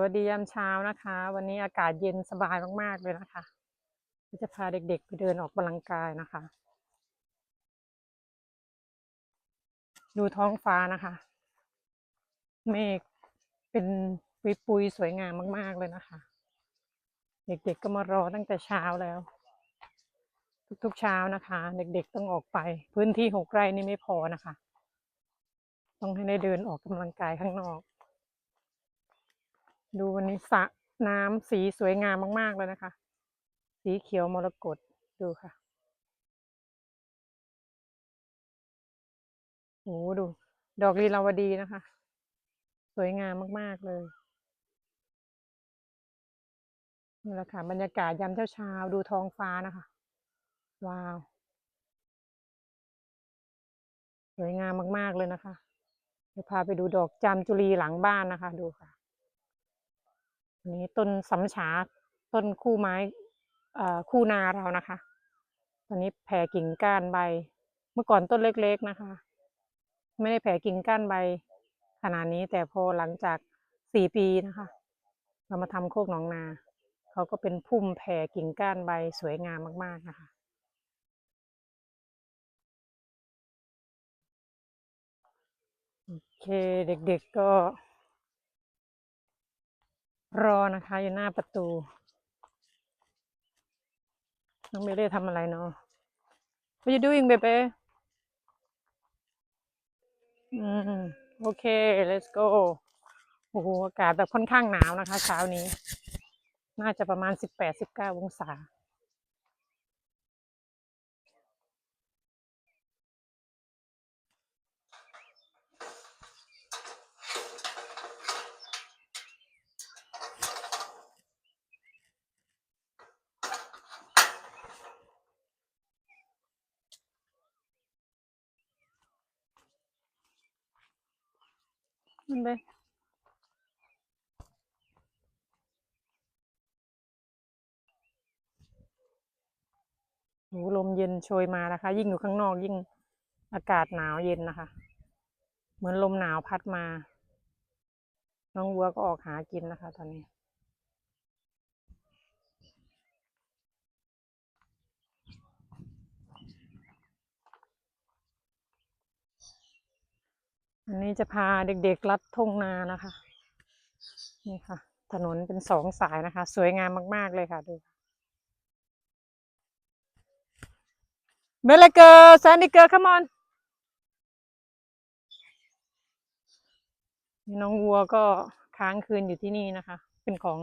วัสดียามเช้านะคะ วันนี้อากาศเย็นสบายมากๆเลยนะคะ จะพาเด็กๆไปเดินออกกำลังกายนะคะ ดูท้องฟ้านะคะ เมฆเป็นปุยสวยงามมาก ๆเลยนะคะ เด็กๆก็มารอตั้งแต่เช้าแล้ว ทุกๆเช้านะคะ เด็กๆต้องออกไป พื้นที่หกไร่นี่ไม่พอนะคะ ต้องให้ได้เดินออกกำลังกายข้างนอก ดูวันนี้สระน้ำสีสวยงามมาก ๆ เลยนะคะ สีเขียวมรกตดูค่ะโอ้ดู ดอกลีลาวดีนะคะ สวยงามมาก ๆ เลยนี่แหละค่ะบรรยากาศยามเช้าๆดูท้องฟ้านะคะ ว้าว สวยงามมาก ๆ เลยนะคะเดี๋ยวพาไปดูดอกจามจุลีหลังบ้านนะคะ ดูค่ะ นนี้ต้นสำฉาต้นคู่ไม้คู่นาเรานะคะ ตอนนี้แผ่กิ่งก้านใบ เมื่อก่อนต้นเล็กๆนะคะ ไม่ได้แผ่กิ่งก้านใบขนาดนี้แต่พอหลังจากสี่ปีนะคะ เรามาทำโคกหนองนา เขาก็เป็นพุ่มแผ่กิ่งก้านใบสวยงามมากๆนะคะโอเคเด็กๆก็ รอนะคะอยู่หน้าประตู น้องเบเล่ทำอะไรเนาะ What you doing baby อืมโอเค let's go โอ้โหอากาศแบบค่อนข้างหนาวนะคะ เช้านี้ น่าจะประมาณสิบแปดสิบเก้าองศา มันไปโหลมเย็นโชยมานะคะ ยิ่งอยู่ข้างนอกยิ่งอากาศหนาวเย็นนะคะ เหมือนลมหนาวพัดมา น้องวัวก็ออกหากินนะคะ ตอนนี้ อันนี้จะพาเด็กๆลัดทุ่งนานะคะ นี่ค่ะ ถนนเป็นสองสายนะคะ สวยงามมาก ๆ เลยค่ะดูเมลเกอร์แซนดิเกอร์ come on นี่น้องวัวก็ค้างคืนอยู่ที่นี่นะคะ เป็นของ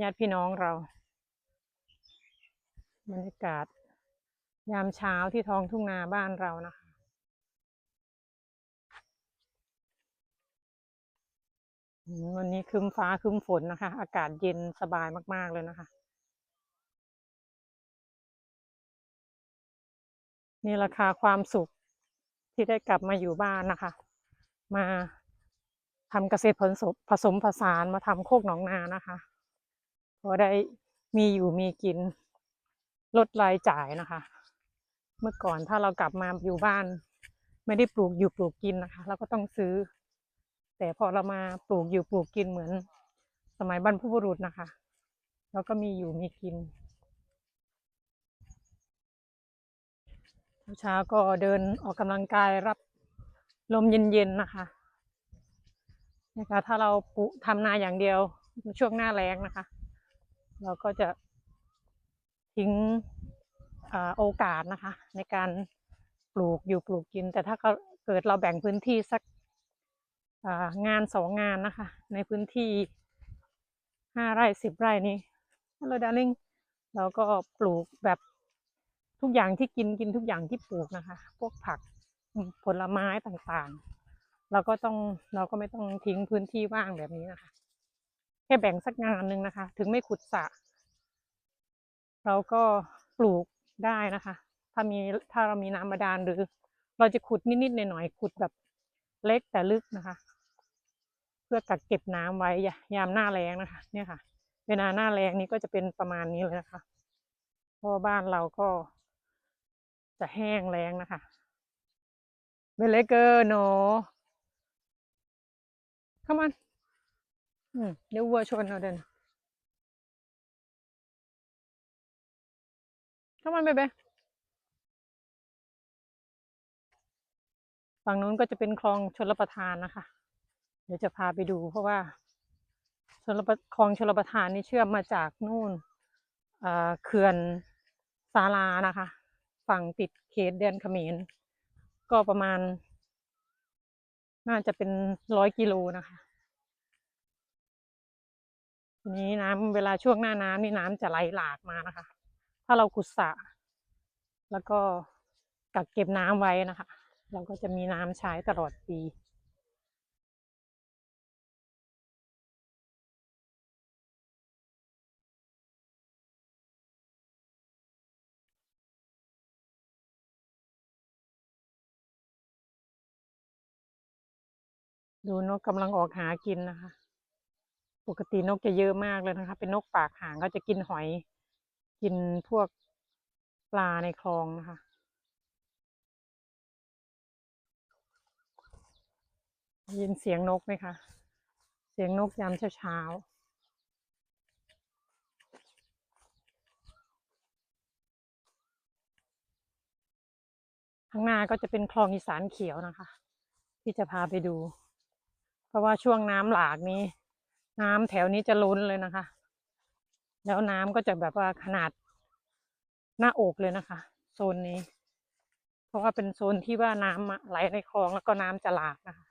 ญาติพี่น้องเราบรรยากาศยามเช้าที่ท้องทุ่งนาบ้านเรานะคะ อืม วันนี้คึมฟ้าคึมฝนนะคะ อากาศเย็นสบายมาก ๆ เลยนะคะ นี่ราคาความสุขที่ได้กลับมาอยู่บ้านนะคะ มาทำเกษตรผสมผสมผสานมาทำโคกหนองนานะคะพอได้มีอยู่มีกินลดรายจ่ายนะคะ เมื่อก่อนถ้าเรากลับมาอยู่บ้าน ไม่ได้ปลูกอยู่ปลูกกินนะคะ เราก็ต้องซื้อ แต่พอเรามาปลูกอยู่ปลูกกินเหมือน สมัยบรรพบุรุษนะคะเราก็มีอยู่มีกินเช้าก็เดินออกกำลังกายรับลมเย็นๆนะคะนะคะ ถ้าเราปลูกทำนาอย่างเดียวช่วงหน้าแล้งนะคะ เราก็จะทิ้งอโอกาสนะคะ ในการปลูกอยู่ปลูกกิน แต่ถ้าเกิดเราแบ่งพื้นที่สัก งานสองงานนะคะ ในพื้นที่ห้าไร่สิบไร่นี้ฮัลโหลดาริงเราก็ปลูกแบบทุกอย่างที่กินกินทุกอย่างที่ปลูกนะคะ พวกผักผลไม้ต่างๆ เราก็ต้องเราก็ไม่ต้องทิ้งพื้นที่ว่างแบบนี้นะคะ แค่แบ่งสักงานหนึ่งนะคะ ถึงไม่ขุดสระเราก็ปลูกได้นะคะ ถ้ามีถ้าเรามีน้ำบาดาลหรือ เราจะขุดนิดๆหน่อยๆขุดแบบเล็กแต่ลึกนะคะ พื่อกักเก็บน้ำไว้ยามหน้าแล้งนะคะ เนี่ยค่ะ เวลาหน้าแล้งนี้ก็จะเป็นประมาณนี้เลยนะคะเพราะบ้านเราก็ จะแห้งแล้งนะคะเบลเลเกอร์โน come on อืมเดี๋ยววัวชนเอาเดินเข้ามาเบเบฝั่งนู้นก็จะเป็นคลองชลประทานนะคะ ดี๋ยวจะพาไปดูเพราะว่าชลประคลองชลประทานนี่เชื่อมมาจากนู่นเขื่อนสาลานะคะ ฝั่งติดเขตแดนเขมรก็ประมาณ น่าจะเป็นร้อยกิโลนะคะทีนี้น้ำเวลาช่วงหน้าน้ำนี่น้ำจะไหลหลากมานะคะ ถ้าเราขุดสระแล้วก็กักเก็บน้ำไว้นะคะ เราก็จะมีน้ำใช้ตลอดปี ดูนกกำลังออกหากินนะคะ ปกตินกจะเยอะมากเลยนะคะ เป็นนกปากหางก็จะกินหอย กินพวกปลาในคลองนะคะ ยินเสียงนกไหมคะ เสียงนกยามเช้าเช้าข้างหน้าก็จะเป็นคลองอีสานเขียวนะคะ ที่จะพาไปดู เพราะว่าช่วงน้ำหลากนี้ น้ำแถวนี้จะล้นเลยนะคะ แล้วน้ำก็จะแบบว่าขนาดหน้าอกเลยนะคะ โซนนี้ เพราะว่าเป็นโซนที่ว่าน้ำไหลในคลองแล้วก็น้ำจะหลากนะคะ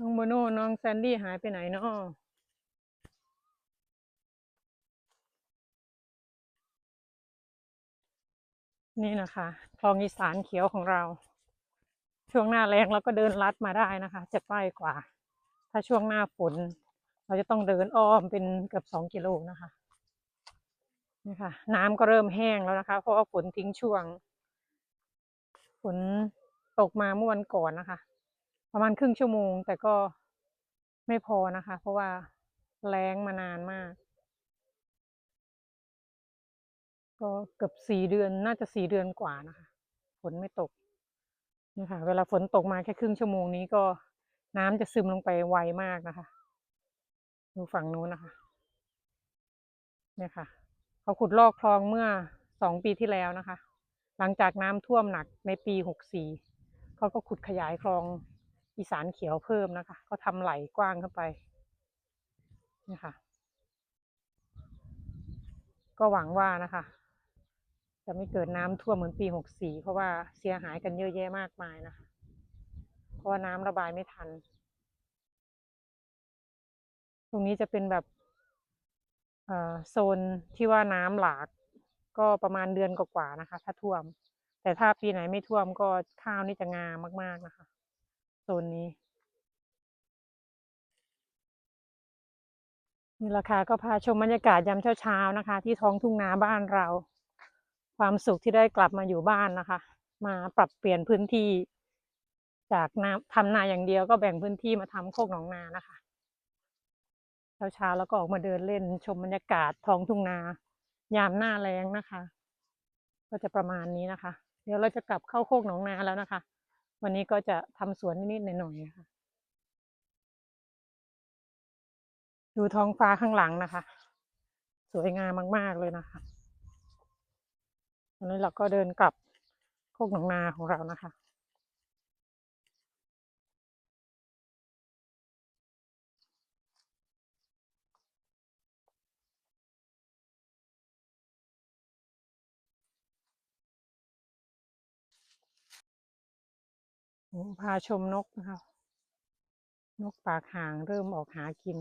น้องโมโน่น้องแซนดี้หายไปไหนเนาะนี่นะคะคลองอีสานเขียวของเรา ช่วงหน้าแรงเราก็เดินลัดมาได้นะคะ จะใกล้กว่า ถ้าช่วงหน้าฝน เราจะต้องเดินอ้อมเป็นเกือบสองกิโลนะคะนี่ค่ะ น้ำก็เริ่มแห้งแล้วนะคะ เพราะว่าฝนทิ้งช่วงฝนตกมาเมื่อวันก่อนนะคะ ประมาณครึ่งชั่วโมง แต่ก็ไม่พอนะคะ เพราะว่าแล้งมานานมาก ก็เกือบสี่เดือนน่าจะสี่เดือนกว่านะคะ ฝนไม่ตกนี่ค่ะเวลาฝนตกมาแค่ครึ่งชั่วโมงนี้ก็น้ำจะซึมลงไปไวมากนะคะ ดูฝั่งนู้นนะคะเนี่ยค่ะ เขาขุดลอกคลองเมื่อสองปีที่แล้วนะคะ หลังจากน้ำท่วมหนักในปีหกสี่เขาก็ขุดขยายคลอง อีสานเขียวเพิ่มนะคะ ก็ทำไหลกว้างเข้าไปนี่ค่ะก็หวังว่านะคะ จะไม่เกิดน้ำท่วมเหมือนปีหกสี่เพราะว่าเสียหายกันเยอะแยะมากมายนะคะ เพราะว่าน้ำระบายไม่ทัน ตรงนี้จะเป็นแบบโซนที่ว่าน้ำหลากก็ประมาณเดือนกว่าๆนะคะ ถ้าท่วม แต่ถ้าปีไหนไม่ท่วมก็ข้าวนี่จะงามมากๆนะคะ ซนนี้ นี่ราคาก็พาชมบรรยากาศยามเช้าๆนะคะ ที่ท้องทุ่งนาบ้านเรา ความสุขที่ได้กลับมาอยู่บ้านนะคะ มาปรับเปลี่ยนพื้นที่ จากนาทำนาอย่างเดียวก็แบ่งพื้นที่มาทำโคกหนองนานะคะเช้าๆแล้วก็ออกมาเดินเล่นชมบรรยากาศท้องทุ่งนา ยามหน้าแล้งนะคะ ก็จะประมาณนี้นะคะ เดี๋ยวเราจะกลับเข้าโคกหนองนาแล้วนะคะ วันนี้ก็จะทำสวนนิดๆหน่อยๆนะคะ ดูท้องฟ้าข้างหลังนะคะ สวยงามมากๆเลยนะคะวันนี้เราก็เดินกลับโคกหนองนาของเรานะคะ พาชมนกนะคะ นกปากห่างเริ่มออกหากิน